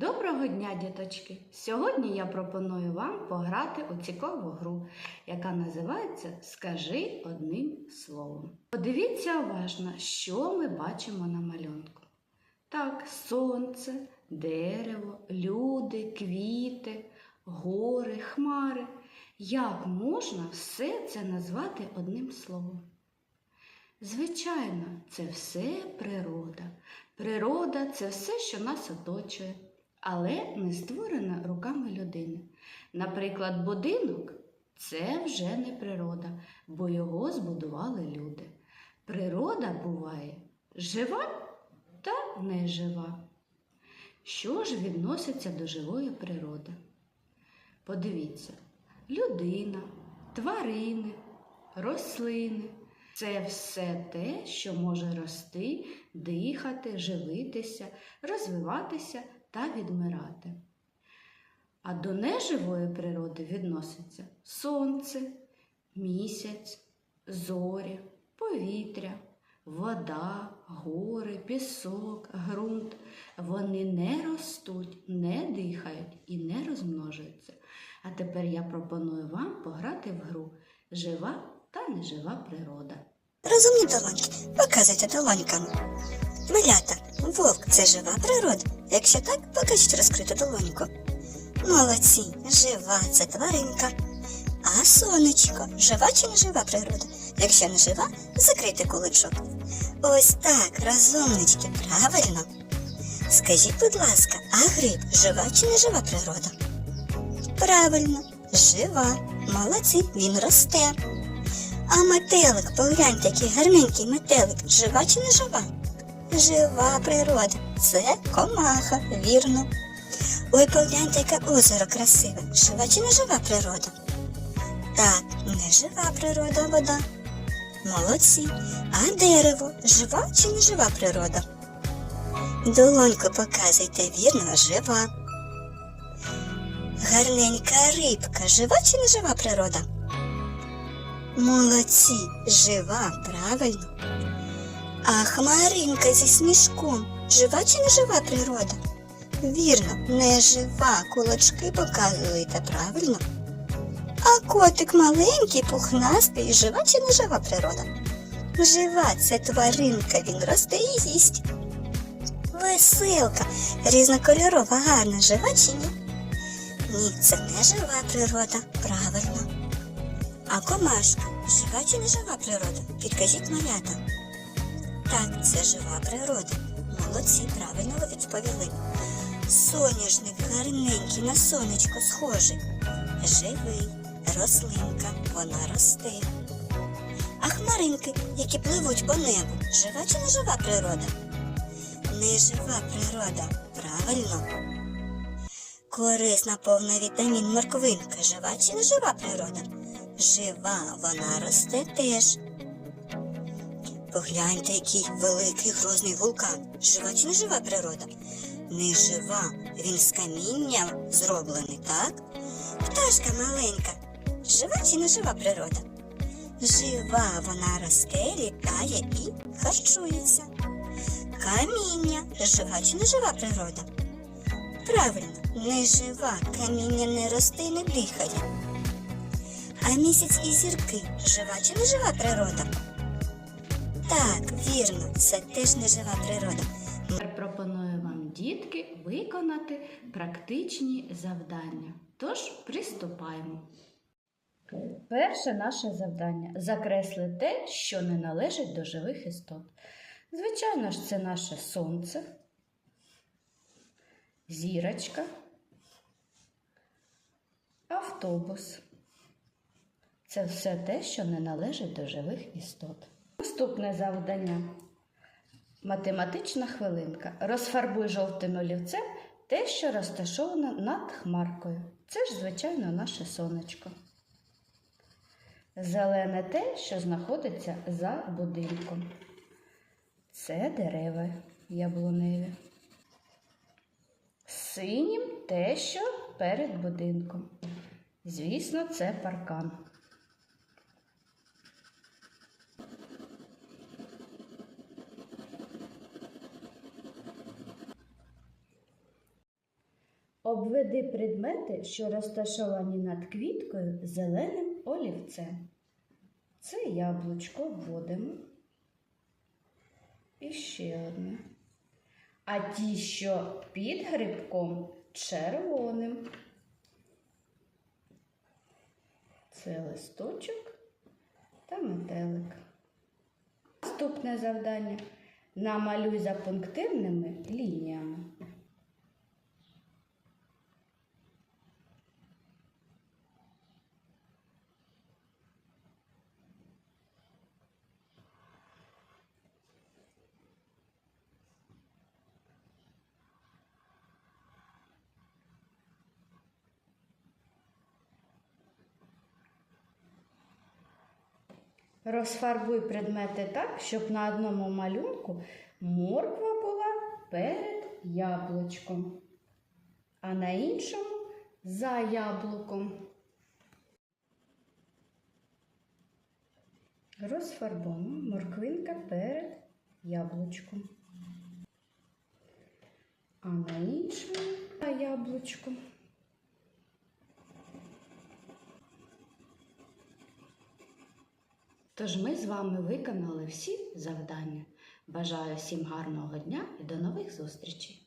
Доброго дня, діточки! Сьогодні я пропоную вам пограти у цікаву гру, яка називається Скажи одним словом. Подивіться уважно, що ми бачимо на малюнку. Так, сонце, дерево, люди, квіти, гори, хмари. Як можна все це назвати одним словом? Звичайно, це все природа. Природа це все, що нас оточує, але не створена руками людини. Наприклад, будинок це вже не природа, бо його збудували люди. Природа буває жива та нежива. Що ж відноситься до живої природи? Подивіться, людина, тварини, рослини. Це все те, що може рости, дихати, живитися, розвиватися та відмирати. А до неживої природи відноситься сонце, місяць, зорі, повітря, вода, гори, пісок, ґрунт. Вони не ростуть, не дихають і не розмножуються. А тепер я пропоную вам пограти в гру Жива та нежива природа. Розумні долоньки, показуйте долоньками. Малята, вовк це жива природа. Якщо так, покажіть розкриту долоньку. Молодці, жива це тваринка. А сонечко, жива чи не жива природа? Якщо не жива, закрийте куличок. Ось так, розумнички, правильно. Скажіть, будь ласка, а гриб жива чи не жива природа? Правильно, жива. Молодці, він росте. А метелик, погляньте, який гарненький метелик, жива чи не жива? Жива природа, це комаха, вірно. Ой, погляньте, яке озеро красиве, жива чи не жива природа? Так, не жива природа вода. Молодці. А дерево, жива чи не жива природа? Долоньку показуйте, вірно, жива. Гарненька рибка, жива чи не жива природа? Молодці, жива, правильно. А хмаринка зі сніжком, жива чи не жива природа? Вірно, не жива, кулачки показуєте, правильно. А котик маленький, пухнастий, жива чи не жива природа? Жива, це тваринка, він росте і їсть. Веселка, різнокольорова, гарна, жива чи ні? Ні, це не жива природа, правильно. А комашка жива чи не жива природа? Підкажіть малята. Так, це жива природа. Молодці, правильно ви відповіли. Соняшник гарненький на сонечко схожий. Живий, рослинка, вона росте. А хмаринки, які пливуть по небу, жива чи не жива природа? Не жива природа, правильно. Корисна повна вітамін морквинка, жива чи не жива природа? Жива, вона росте теж. Погляньте, який великий грозний вулкан. Жива чи не жива природа? Не жива, він з каміння зроблений, так? Пташка маленька. Жива чи не жива природа? Жива, вона росте, літає і харчується. Каміння, жива чи не жива природа? Правильно, не жива, каміння не росте і не дихає. А місяць і зірки жива чи не жива природа? Так, вірно, це теж не жива природа. Пропоную вам, дітки, виконати практичні завдання. Тож приступаємо. Перше наше завдання закресли те, що не належить до живих істот. Звичайно ж, це наше сонце, зірочка, автобус. Це все те, що не належить до живих істот. Наступне завдання. Математична хвилинка. Розфарбуй жовтим олівцем те, що розташовано над хмаркою. Це ж, звичайно, наше сонечко. Зелене те, що знаходиться за будинком. Це дерева яблуневі. Синім те, що перед будинком. Звісно, це паркан. Обведи предмети, що розташовані над квіткою зеленим олівцем. Це яблучко вводимо. І ще одне. А ті, що під грибком, червоним. Це листочок та метелик. Наступне завдання. Намалюй за пунктирними лініями. Розфарбуй предмети так, щоб на одному малюнку морква була перед яблучком, а на іншому за яблуком. Розфарбуємо морквинка перед яблучком, а на іншому за яблучком. Тож ми з вами виконали всі завдання. Бажаю всім гарного дня і до нових зустрічей!